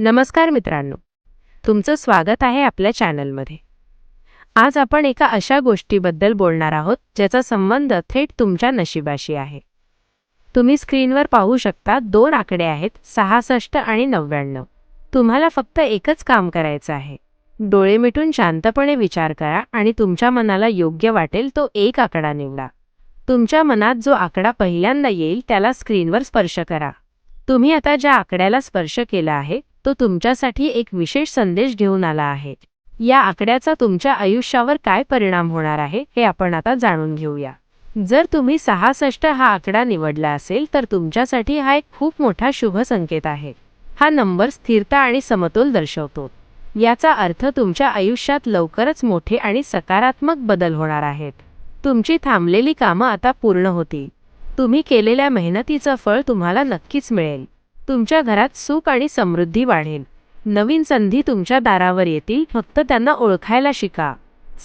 नमस्कार मित्रांनो. तुमचं स्वागत आहे आपल्या चॅनलमध्ये. आज आपण एका अशा गोष्टीबद्दल बोलणार आहोत ज्याचा संबंध थेट तुमच्या नशिबाशी आहे. तुम्ही स्क्रीनवर पाहू शकता दोन आकडे आहेत सहासष्ट आणि नव्याण्णव. तुम्हाला फक्त एकच काम करायचं आहे. डोळे मिटून शांतपणे विचार करा आणि तुमच्या मनाला योग्य वाटेल तो एक आकडा निवडा. तुमच्या मनात जो आकडा पहिल्यांदा येईल त्याला स्क्रीनवर स्पर्श करा. तुम्ही आता ज्या आकड्याला स्पर्श केला आहे तो तुमच्यासाठी एक विशेष संदेश घेऊन आला आहे. या आकड्याचा तुमच्या आयुष्यावर काय परिणाम होणार आहे हे आपण आता जाणून घेऊया. जर तुम्ही सहासष्ट हा आकडा निवडला असेल तर तुमच्यासाठी हा एक खूप मोठा शुभ संकेत आहे. हा नंबर स्थिरता आणि समतोल दर्शवतो. याचा अर्थ तुमच्या आयुष्यात लवकरच मोठे आणि सकारात्मक बदल होणार आहेत. तुमची थांबलेली कामं आता पूर्ण होतील. तुम्ही केलेल्या मेहनतीचं फळ तुम्हाला नक्कीच मिळेल. तुमच्या घरात सुख आणि समृद्धी वाढेल. नवीन संधी तुमच्या दारावर येतील. फक्त त्यांना ओळखायला शिका.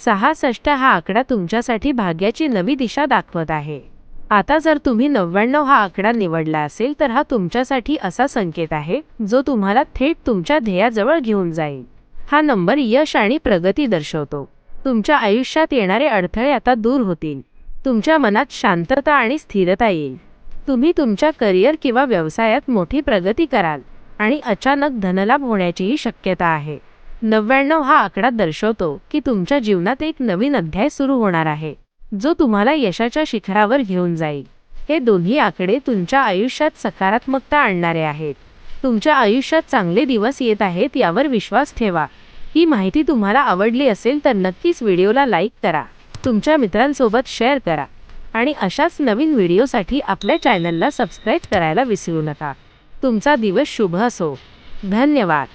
सहासष्ट हा आकडा तुमच्यासाठी भाग्याची नवी दिशा दाखवत आहे. आता जर तुम्ही नव्याण्णव हा आकडा निवडला असेल तर हा तुमच्यासाठी असा संकेत आहे जो तुम्हाला थेट तुमच्या ध्येयाजवळ घेऊन जाईल. हा नंबर यश आणि प्रगती दर्शवतो. तुमच्या आयुष्यात येणारे अडथळे आता दूर होतील. तुमच्या मनात शांतता आणि स्थिरता येईल. तुम्ही तुमच्या करिअर किंवा व्यवसायात मोठी प्रगती कराल आणि अचानक धनलाभ होण्याचीही शक्यता आहे. नव्याण्णव हा आकडा दर्शवतो की तुमच्या जीवनात एक नवीन अध्याय सुरू होणार आहे जो तुम्हाला यशाच्या शिखरावर घेऊन जाईल. हे दोन्ही आकडे तुमच्या आयुष्यात सकारात्मकता आणणारे आहेत. तुमच्या आयुष्यात चांगले दिवस येत आहेत यावर विश्वास ठेवा. ही माहिती तुम्हाला आवडली असेल तर नक्कीच व्हिडिओला लाईक करा. तुमच्या मित्रांसोबत शेअर करा. आणि अशाच नवीन व्हिडिओसाठी आपल्या चॅनलला सबस्क्राईब करायला विसरू नका. तुमचा दिवस शुभ असो. धन्यवाद.